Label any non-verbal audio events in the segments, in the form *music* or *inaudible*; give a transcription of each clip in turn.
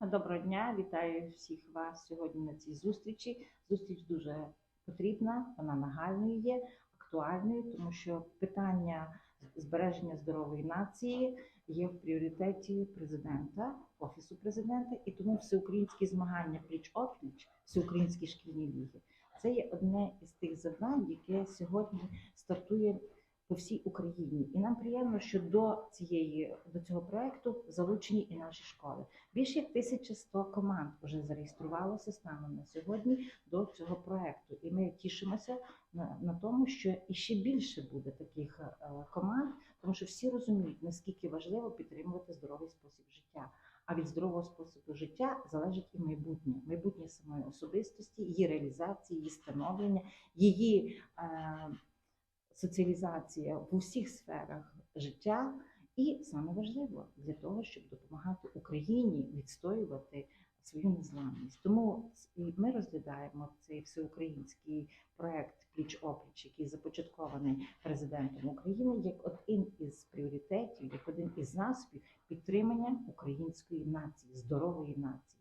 Доброго дня, вітаю всіх вас сьогодні на цій зустрічі. Зустріч дуже потрібна, вона нагальною є, актуальною, тому що питання збереження здорової нації є в пріоритеті президента, офісу президента, і тому всеукраїнські змагання пліч опліч, всеукраїнські шкільні ліги. Це є одне із тих завдань, яке сьогодні стартує по всій Україні. І нам приємно, що до цієї до цього проекту залучені і наші школи. Більше як 1100 команд вже зареєструвалося станом на сьогодні до цього проекту. І ми тішимося на, на тому, що і ще більше буде таких е, команд, тому що всі розуміють, наскільки важливо підтримувати здоровий спосіб життя. А від здорового способу життя залежить і майбутнє, майбутнє самої особистості, її реалізації, її становлення, її е, соціалізація в усіх сферах життя. І саме важливо для того, щоб допомагати Україні відстоювати свою незламність. Тому ми розглядаємо цей всеукраїнський проект Пліч опліч, який започаткований президентом України, як один із пріоритетів, як один із засобів підтримання української нації, здорової нації.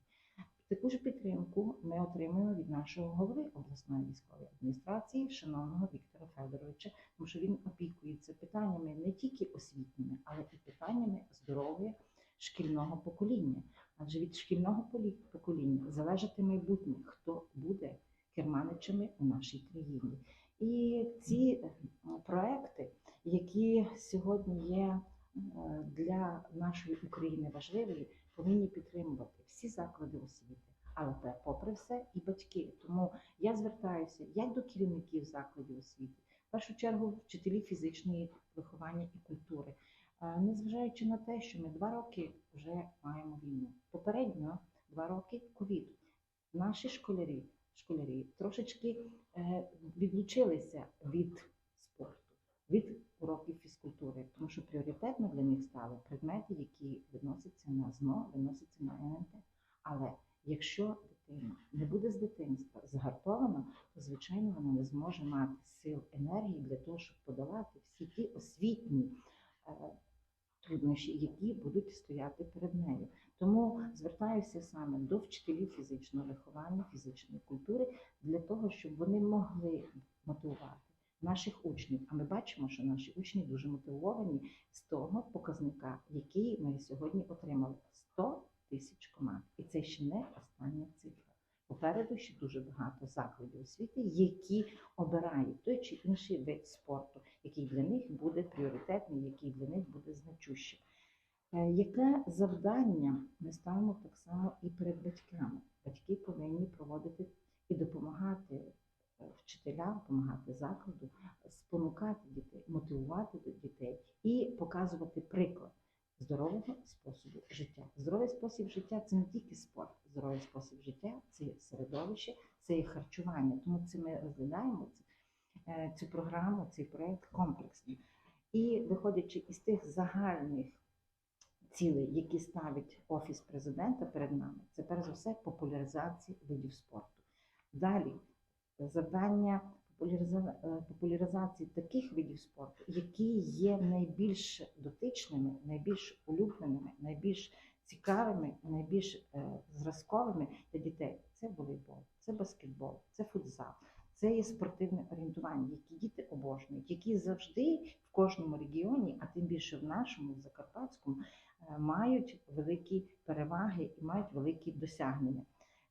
Таку ж підтримку ми отримуємо від нашого голови обласної військової адміністрації, шановного Віктора Федоровича, тому що він опікується питаннями не тільки освітніми, але і питаннями здоров'я шкільного покоління. Адже від шкільного покоління залежить майбутнє, хто буде керманичами у нашій країні. І ці е, проекти, які сьогодні є е, для нашої України важливі, повинні підтримувати всі заклади освіти. Але попри все, і батьки. Тому я звертаюся як до керівників закладів освіти, в першу чергу вчителі фізичної виховання і культури. Е, Незважаючи на те, що ми два роки вже маємо війну. Попередньо два роки ковід. Наші школярі, школярі трошечки е, відлучилися від уроків фізкультури, тому що пріоритетно для них стали предмети, які виносяться на ЗНО, виносяться на НМТ. Але якщо дитина не буде з дитинства згартована, то звичайно вона не зможе мати сил енергії для того, щоб подолати всі ті освітні е, труднощі, які будуть стояти перед нею. Тому звертаюся саме до вчителів фізичного виховання, фізичної культури для того, щоб вони могли мотивувати наших учнів. А ми бачимо, що наші учні дуже мотивовані з того показника, який ми сьогодні отримали 100 тисяч команд. І це ще не остання цифра. Попереду ще дуже багато закладів освіти, які обирають той чи інший вид спорту, який для них буде пріоритетний, який для них буде значущим. Е, Яке завдання ми ставимо так само і перед батьками? Батьки повинні проводити і допомагати вчителям, допомагати закладу, спонукати дітей, мотивувати дітей і показувати приклад здорового способу життя. Здоровий спосіб життя це не тільки спорт, здоровий спосіб життя це середовище, це є харчування. Тому це ми розглядаємо е, цю програму, цей проект комплексно. І виходячи із тих загальних цілей, які ставить офіс президента перед нами, це перш за все популяризація видів спорту. Далі завдання е, популяризації таких видів спорту, які є найбільш дотичними, найбільш улюбленими, найбільш цікавими, найбільш е, зразковими для дітей. Це волейбол, це баскетбол, це футзал. Це є спортивне орієнтування, які діти обожнюють, які завжди в кожному регіоні, а тим більше в нашому, в Закарпатському, е, мають великі переваги і мають великі досягнення.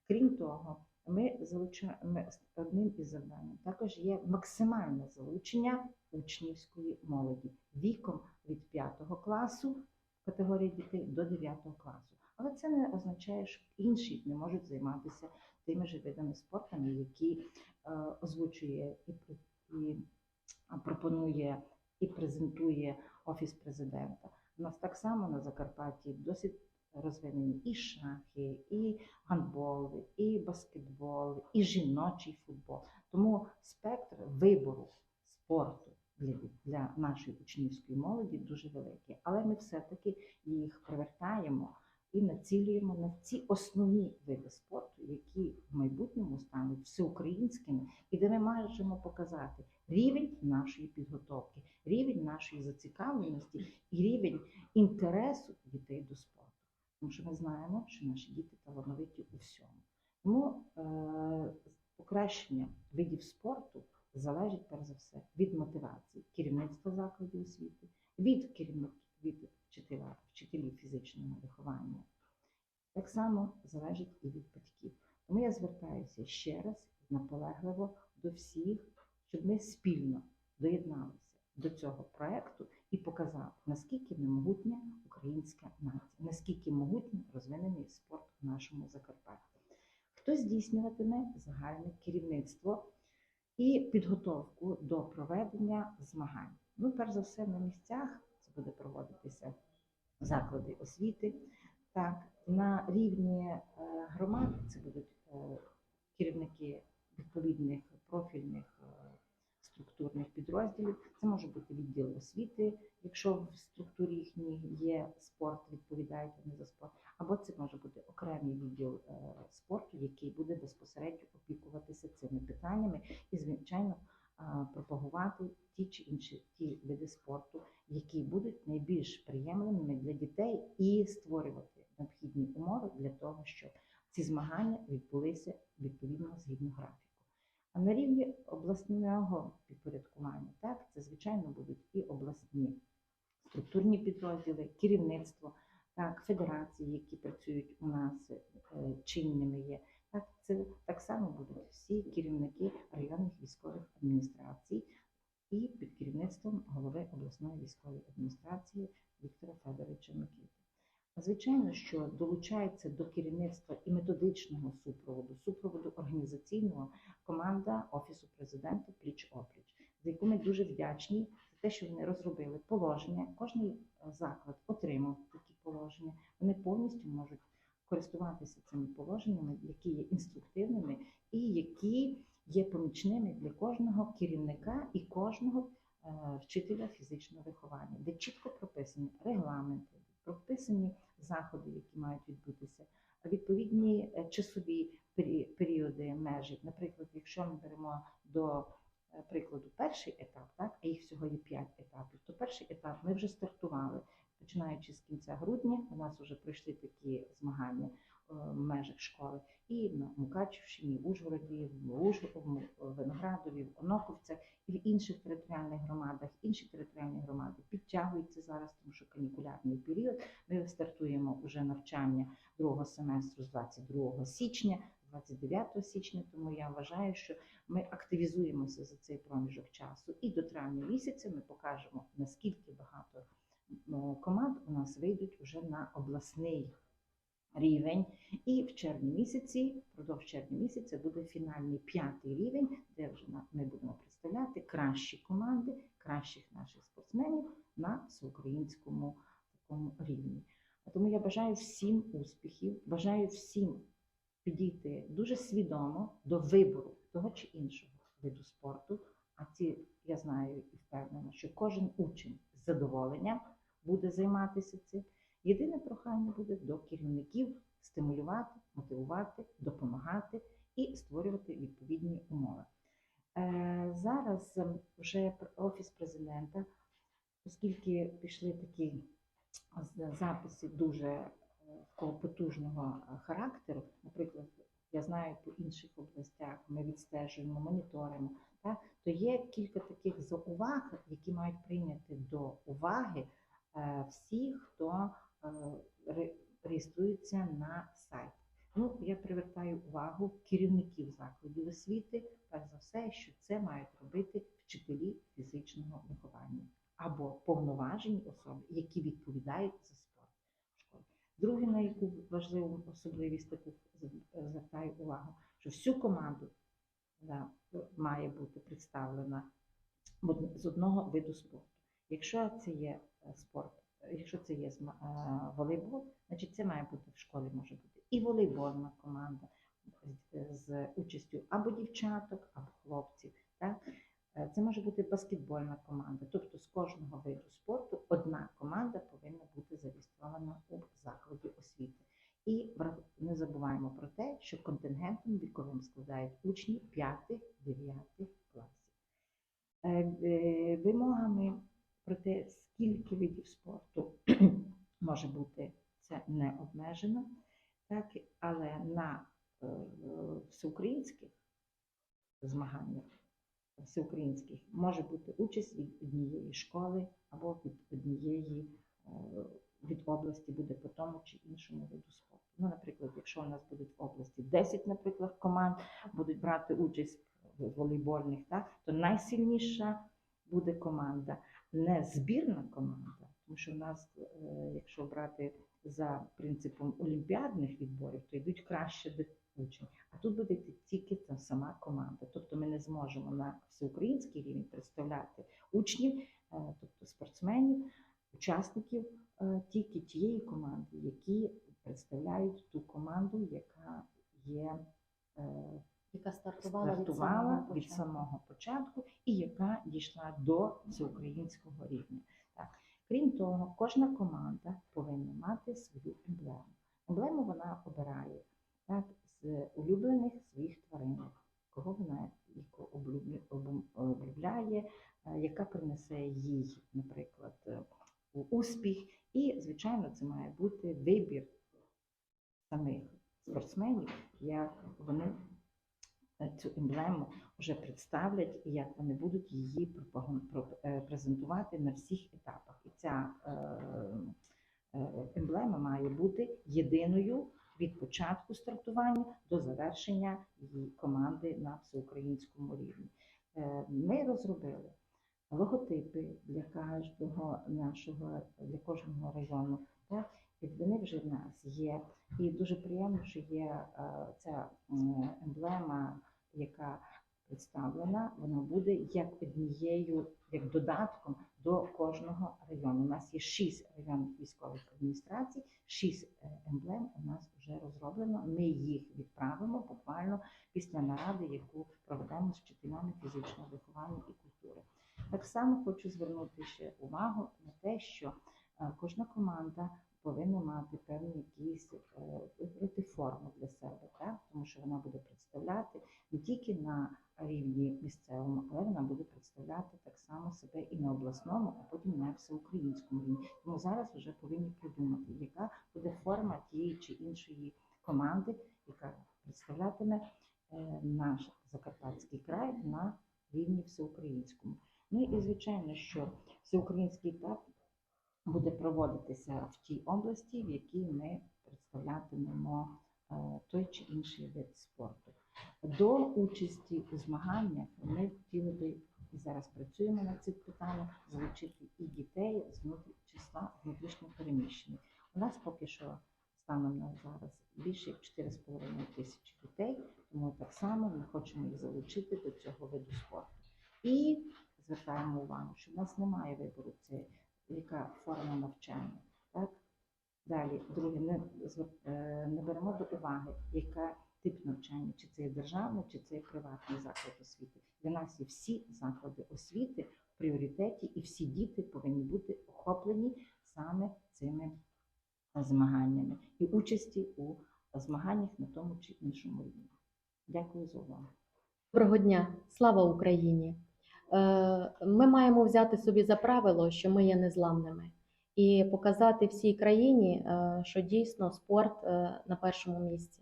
Крім того, ми залучаємо одним із завдань також є максимальне залучення учнівської молоді віком від 5 класу категорії дітей до 9 класу. Але це не означає, що інші не можуть займатися тими ж видами спорту, які е, озвучує і, і пропонує і презентує офіс президента. У нас так само на Закарпатті досить розвинені і шахи, і гандбол, і баскетбол, і жіночий футбол. Тому спектр вибору спорту для, для нашої учнівської молоді дуже великий. Але ми все-таки їх привертаємо і націлюємо на ці основні види спорту, які в майбутньому стануть всеукраїнськими, і де ми можемо показати рівень нашої підготовки, рівень нашої зацікавленості і рівень інтересу дітей до спорту. Тому що ми знаємо, що наші діти талановиті у всьому. Тому е, покращення видів спорту залежить перш за все від мотивації керівництва закладів освіти, від керівників від вчителя, вчителів фізичного виховання. Так само залежить і від батьків. Тому я звертаюся ще раз наполегливо до всіх, щоб ми спільно доєдналися до цього проекту і показали, наскільки ми могутня українська нація, наскільки могутньо розвинений спорт в нашому Закарпатті. Хто здійснюватиме загальне керівництво і підготовку до проведення змагань? Ну, перш за все, на місцях це буде проводитися заклади освіти. Так, на рівні е, громад це будуть е, керівники відповідних профільних структурних підрозділів. Це може бути відділ освіти, якщо в структурі їхній є спорт, відповідають вони за спорт, або це може бути окремий відділ е, спорту, який буде безпосередньо опікуватися цими питаннями і, звичайно, е, пропагувати ті чи інші ті види спорту, які будуть найбільш приємними для дітей, і створювати необхідні умови для того, щоб ці змагання відбулися відповідно згідно графіку. А на рівні обласного підпорядкування, так, це звичайно будуть і обласні структурні підрозділи, керівництво, так, федерації, які працюють у нас е, чинними є. Так, це так само будуть всі керівники районних військових адміністрацій і під керівництвом голови обласної військової адміністрації Віктора Федоровича Микити. Звичайно, що долучається до керівництва і методичного супроводу, супроводу організаційного команда Офісу президента пліч опліч, за яку ми дуже вдячні за те, що вони розробили положення. Кожний е, заклад отримав такі положення. Вони повністю можуть користуватися цими положеннями, які є інструктивними і які є помічними для кожного керівника і кожного е, вчителя фізичного виховання, де чітко прописані регламенти, прописані заходи, які мають відбутися, відповідні е, часові періоди межі. Наприклад, якщо ми беремо до е, прикладу перший етап, так, а їх всього є 5 етапів, то перший етап ми вже стартували. Починаючи з кінця грудня, у нас вже пройшли такі змагання межах школи і на Мукачівщині, в Ужгороді, в Виноградові, в Оноковцях і в інших територіальних громадах. Інші територіальні громади підтягуються зараз, тому що канікулярний період. Ми стартуємо вже навчання другого семестру з 22 січня, 29 січня. Тому я вважаю, що ми активізуємося за цей проміжок часу. І до травня місяця ми покажемо наскільки багато команд у нас вийдуть вже на обласний рівень. І в червні місяці, впродовж червня місяця, буде фінальний п'ятий рівень, де вже ми будемо представляти кращі команди, кращих наших спортсменів на всеукраїнському такому рівні. Тому я бажаю всім успіхів, бажаю всім підійти дуже свідомо до вибору того чи іншого виду спорту. А ці я знаю і впевнена, що кожен учень з задоволенням буде займатися цим. Єдине прохання буде до керівників стимулювати, мотивувати, допомагати і створювати відповідні умови. Е, Зараз ем, вже офіс президента, оскільки пішли такі записи дуже е, такого потужного е, характеру, наприклад, я знаю по інших областях, ми відстежуємо, моніторимо, так, то є кілька таких зауваг, які мають прийняти до уваги всі, хто е, ре- реєструється на сайт. Ну, я привертаю увагу керівників закладів освіти, перш за все, що це мають робити вчителі фізичного виховання або повноважені особи, які відповідають за спорт в школі. Друге, на яку важливу особливість таку звертаю увагу, що всю команду да, має бути представлена з одного виду спорту. Якщо це є е, спорт, якщо це є е, волейбол, значить це має бути в школі, може бути і волейбольна команда з- з участю або дівчаток, або хлопців. Так? Е, Це може бути баскетбольна команда. Тобто з кожного виду спорту одна команда повинна бути зареєстрована у закладі освіти. І не забуваємо про те, що контингентом віковим складають учні 5-9 класів. Е, е, Вимогами про те, скільки видів спорту *clears throat* може бути це не обмежено, так, але на е, всеукраїнських змаганнях всеукраїнських може бути участь від однієї школи або від однієї е, від області буде по тому чи іншому виду спорту. Ну, наприклад, якщо у нас будуть в області 10, наприклад, команд будуть брати участь в волейбольних, так, то найсильніша буде команда, не збірна команда, тому що в нас, е, якщо брати за принципом олімпіадних відборів, то йдуть краще учень. А тут буде тільки та сама команда. Тобто ми не зможемо на всеукраїнський рівень представляти учнів, е, тобто спортсменів, учасників е, тільки тієї команди, які представляють ту команду, яка є яка стартувала, стартувала від від самого самого початку і яка дійшла до всеукраїнського рівня. Так. Крім того, кожна команда повинна мати свою емблему. Емблему вона обирає так, з улюблених своїх тваринок, кого вона облюбляє, е, яка принесе їй, наприклад, е, успіх. І, звичайно, це має бути вибір самих спортсменів, як вони цю емблему вже представлять і як вони будуть її е, презентувати на всіх етапах. І ця е, е, емблема має бути єдиною від початку стартування до завершення її команди на всеукраїнському рівні. Е, Ми розробили логотипи для кожного нашого, для кожного району. І вони вже в нас є. І дуже приємно, що є е, ця емблема, яка представлена, вона буде як однією, як додатком до кожного району. У нас є шість районних військових адміністрацій, шість е, емблем у нас вже розроблено. Ми їх відправимо буквально після наради, яку проведемо з вчителями фізичного виховання і культури. Так само хочу звернути ще увагу на те, що е, кожна команда повинна мати певні якісь е, вибрати форму для себе, так? тому що вона буде представляти не тільки на рівні місцевому, але вона буде представляти так само себе і на обласному, а потім на всеукраїнському рівні. Тому зараз вже повинні придумати, яка буде форма тієї чи іншої команди, яка представлятиме е, наш Закарпатський край на рівні всеукраїнському. Ну і звичайно, що всеукраїнський етап буде проводитися в тій області, в якій ми представлятимемо е, той чи інший вид спорту. До участі у змаганнях ми хотіли би і зараз працюємо над цим питанням залучити і дітей з числа внутрішньо переміщених. У нас поки що станом на зараз більше як 4,5 тисячі дітей, тому так само ми хочемо їх залучити до цього виду спорту. І звертаємо увагу, що в нас немає вибору, це яка форма навчання. Так? Далі, друге, не, е, не беремо до уваги, яка тип навчання, чи це є державний, чи це є приватний заклад освіти. Для нас є всі заклади освіти в пріоритеті, і всі діти повинні бути охоплені саме цими змаганнями і участі у змаганнях на тому чи іншому рівні. Дякую за увагу. Доброго дня, слава Україні! Е, Ми маємо взяти собі за правило, що ми є незламними, і показати всій країні, е, що дійсно спорт е, на першому місці.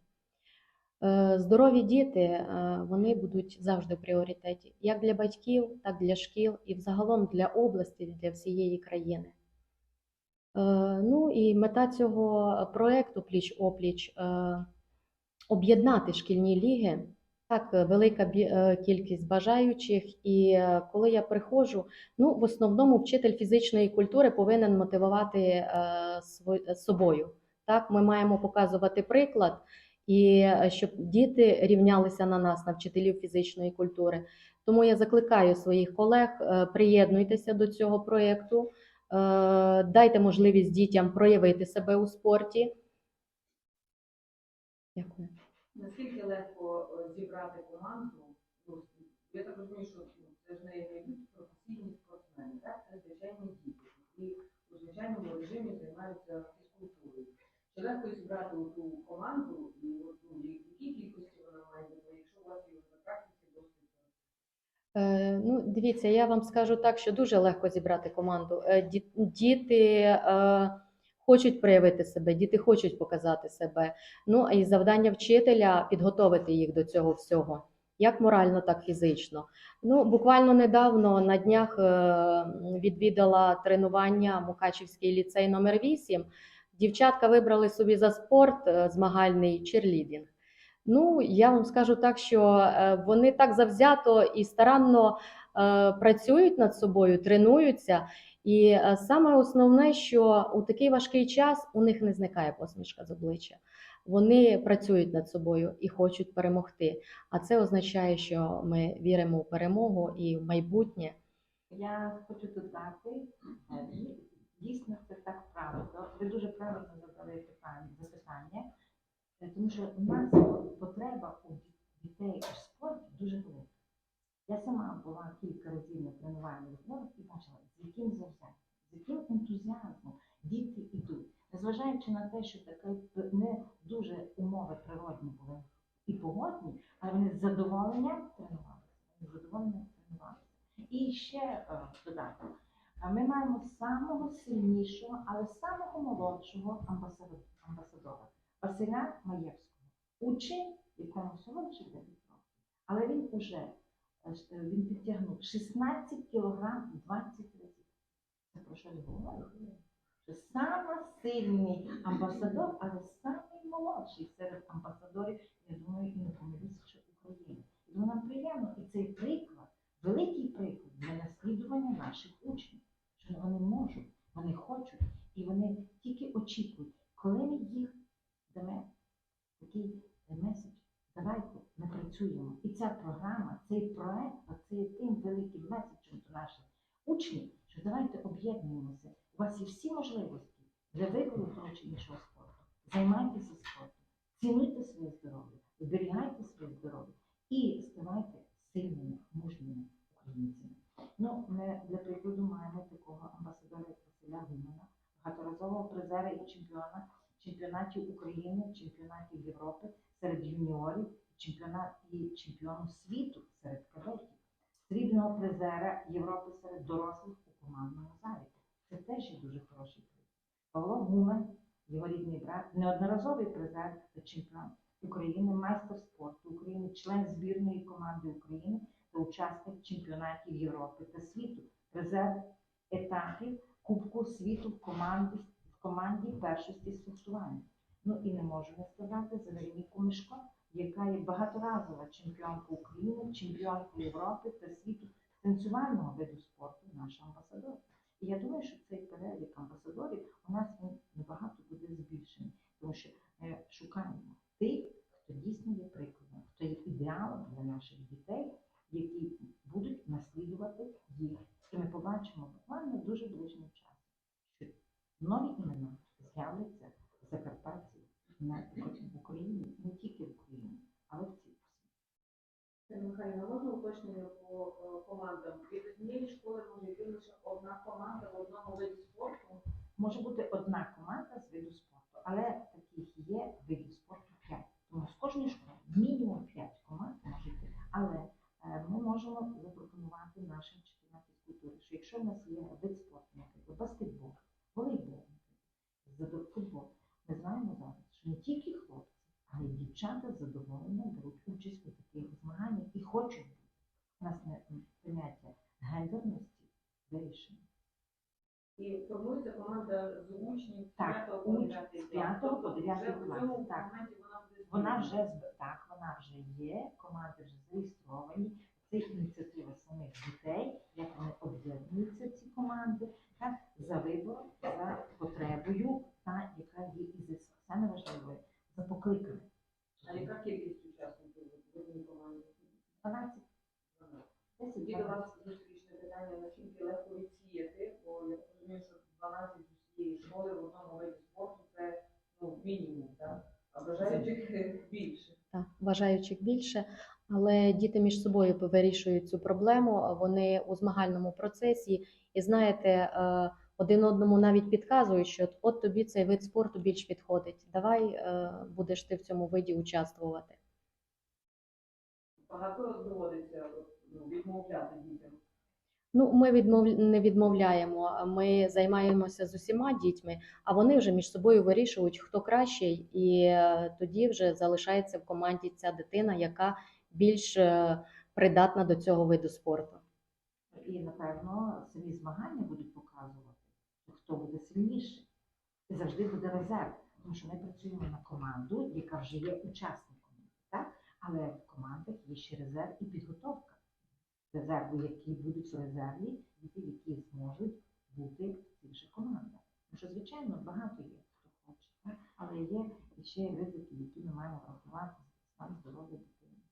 Здорові діти вони будуть завжди в пріоритеті, як для батьків, так і для шкіл і взагалом для області, для всієї країни. Ну і мета цього проекту пліч опліч об'єднати шкільні ліги. Так, е, велика е, кількість бажаючих, і е, коли я приходжу, ну в основному вчитель фізичної культури повинен мотивувати собою. Так, ми маємо показувати приклад, і щоб діти рівнялися на нас, на вчителів фізичної культури. Тому я закликаю своїх колег, приєднуйтеся до цього проєкту, дайте можливість дітям проявити себе у спорті. Дякую. Наскільки легко е, зібрати команду? Ну, я так розумію, що ну, це ж не йдуть професійні спортсмени, так? Це звичайні діти, які у звичайному режимі займаються фізкультурою. Чи легко зібрати ту команду і ну, в якій кількості вона має бути, якщо у вас є на практиці досвід? Е, Ну, дивіться, я вам скажу так, що дуже легко зібрати команду. Е, Діти е, хочуть проявити себе, діти хочуть показати себе. Ну і завдання вчителя підготовити їх до цього всього, як морально, так і фізично. Ну, буквально недавно на днях е, відвідала тренування Мукачівський ліцей номер 8 Дівчатка вибрали собі за спорт е, змагальний черлідінг. Ну, я вам скажу так, що е, вони так завзято і старанно працюють над собою, тренуються. І е, саме основне, що у такий важкий час у них не зникає посмішка з обличчя. Вони працюють над собою і хочуть перемогти. А це означає, що ми віримо у перемогу і в майбутнє. Я хочу додати, е, дійсно це так правильно. Ви дуже правильно задали питання, запитання, е, тому що у нас потреба у дітей у спорті дуже велика. Я сама була кілька разів на тренувальних зборах і бачила, з яким завзяттям, з яким ентузіазмом діти йдуть. Незважаючи на те, що таке не дуже умови природні були і погодні, але вони з задоволенням тренувалися. З задоволенням тренувалися. І ще е, додати, е, ми маємо самого сильнішого, але самого молодшого амбасадора, Василя Маєвського, учень, якому всього лише 9 років. Але він е, ж, е, він підтягнув 16 кілограм 20 разів. Це про що я говорю? Що саме сильний амбасадор, але самий молодший серед амбасадорів, я думаю, і не помилюся, що України. І тому нам приємно, і цей приклад, великий приклад для наслідування наших учнів, що вони можуть, вони хочуть, і вони тільки очікують, коли ми їх дамо такий меседж, давайте ми працюємо. І ця програма, цей проект, це є тим великим меседжем до наших учнів, що давайте об'єднуємося. У вас є всі можливості для вибору того чи іншого спорту. Займайтеся спортом, цінуйте своє здоров'я, зберігайте своє здоров'я і ставайте мужніми українцями. Ну, ми для прикладу маємо такого амбасадора як Василя Гумана, багаторазового призера і чемпіона чемпіонатів України, чемпіонатів Європи серед юніорів, чемпіонат і чемпіону світу серед кадетів, срібного призера Європи серед дорослих у командному залі. Це теж є дуже хороший приклад. Павло Гумен, його рідний брат, неодноразовий призер та чемпіон України, майстер спорту України, член збірної команди України та учасник чемпіонатів Європи та світу, призер етапів Кубку світу в команді в команді першості з. Ну і не можу не сказати за Вероніку Мишко, яка є багаторазова чемпіонка України, чемпіонка Європи та світу танцювального виду спорту, наша амбасадор. І я думаю, що цей перелік амбасадорів у нас він набагато буде збільшений, тому що ми шукаємо тих, хто дійсно є прикладом, хто є ідеалом для наших дітей, які будуть наслідувати їх. І ми побачимо буквально дуже ближнім часом, що нові імена з'являться в Закарпатті в Україні, не тільки в Україні, але в цілому. Тетяна Михайлівна, можна уточнення по е, командам? Від однієї школи може йти лише одна команда в одному виді спорту. Може бути одна команда з виду спорту, але таких є видів спорту 5. Тому з кожної школи мінімум 9 класів. Так. Вона вже так, вона вже є, команди вже зареєстровані. Це ініціатива самих дітей, як вони об'єднуються ці команди, так, за вибором, за потребою, та яка є і за саме важливою, за покликанням. Бажаючих більше, але діти між собою вирішують цю проблему. Вони у змагальному процесі, і знаєте, е, один одному навіть підказують, що от тобі цей вид спорту більш підходить. Давай е, будеш ти в цьому виді участвувати. Багато доводиться ну, відмовляти. Ну, ми відмов... не відмовляємо. Ми займаємося з усіма дітьми, а вони вже між собою вирішують, хто кращий, і е, тоді вже залишається в команді ця дитина, яка більш е, придатна до цього виду спорту. І, напевно, самі змагання будуть показувати, хто буде сильніший. І завжди буде резерв. Тому що ми працюємо на команду, яка вже є учасником. Так? Але в командах є ще резерв і підготовка. Резерви, які будуть в резерві, діти, які зможуть бути в цих командах. Тому що, звичайно, багато є, хто хоче, але є ще ризики, які ми маємо врахувати стан здоров'я дитини.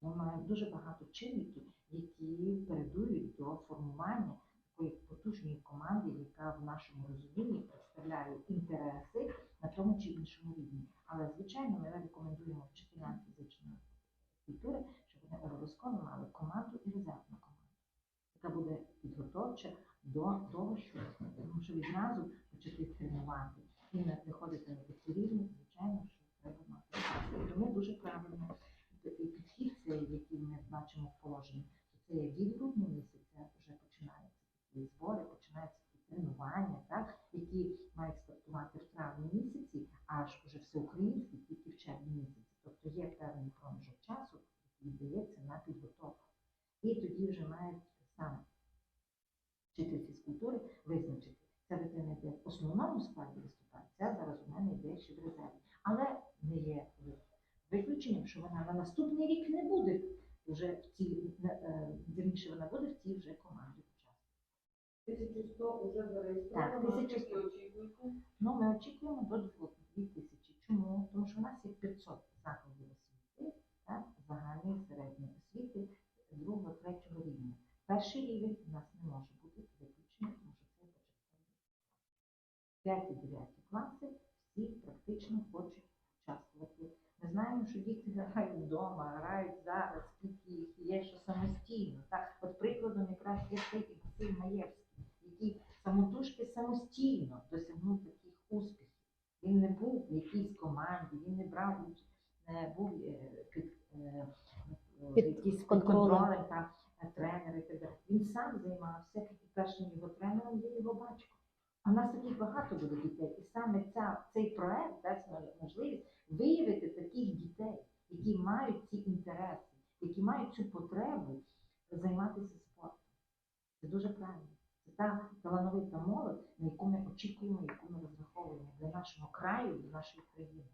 Ми маємо дуже багато чинників, які передують до формування такої потужної команди, яка в нашому розумінні представляє інтереси на тому чи іншому рівні. Але звичайно, ми рекомендуємо вчителям фізичної культури, щоб обов'язково мали команду і резервну команду, яка буде підготовча до того, що що відразу почати тренувати і не приходити на такі рівні, звичайно, що треба мати. Тому дуже правильно такий підхід, цей, який ми бачимо в положенні, що це є від грудня місяця вже починаються такі збори, починаються такі тренування, так, які мають стартувати в травні місяці, аж уже всеукраїнські тільки в червні місяці. Тобто є певний проміжок часу, який здається, на підготовку. І тоді вже мають саме вчитель фізкультури визначити, ця дитина йде в основному складі виступає, ця зараз у мене йде ще в резерві. Але не є виключенням, що вона на наступний рік не буде вже в цій, не- е, вірніше, вона буде в цій вже команді учасників. 1100 вже Так, зареєстровано, 1100. скільки очікуєте? Ну, ми очікуємо до 2 тисячі. Чому? Тому що у нас є 500 закладів освіти, так, загальної середньої освіти другого, третього рівня. Перший рівень у нас не може бути виключений, тому що це початковий. 5-9 класи всі практично хочуть участвувати. Ми знаємо, що діти грають вдома, грають зараз, скільки їх є, що самостійно. Так, от якраз цей Маєвський, який самотужки самостійно досягнув таких успіхів. Він не був в якійсь команді, він не брав не був е, під, е, Під якийсь контролем. контролем там е, тренера і так далі. Він сам займався, і першим його тренером є його батько. А в нас таких багато буде дітей. І саме ця, цей проект дасть нам можливість виявити таких дітей, які мають ці інтереси, які мають цю потребу займатися спортом. Це дуже правильно. Це та талановита молодь, на яку ми очікуємо, яку ми розраховуємо для нашого краю, для нашої країни.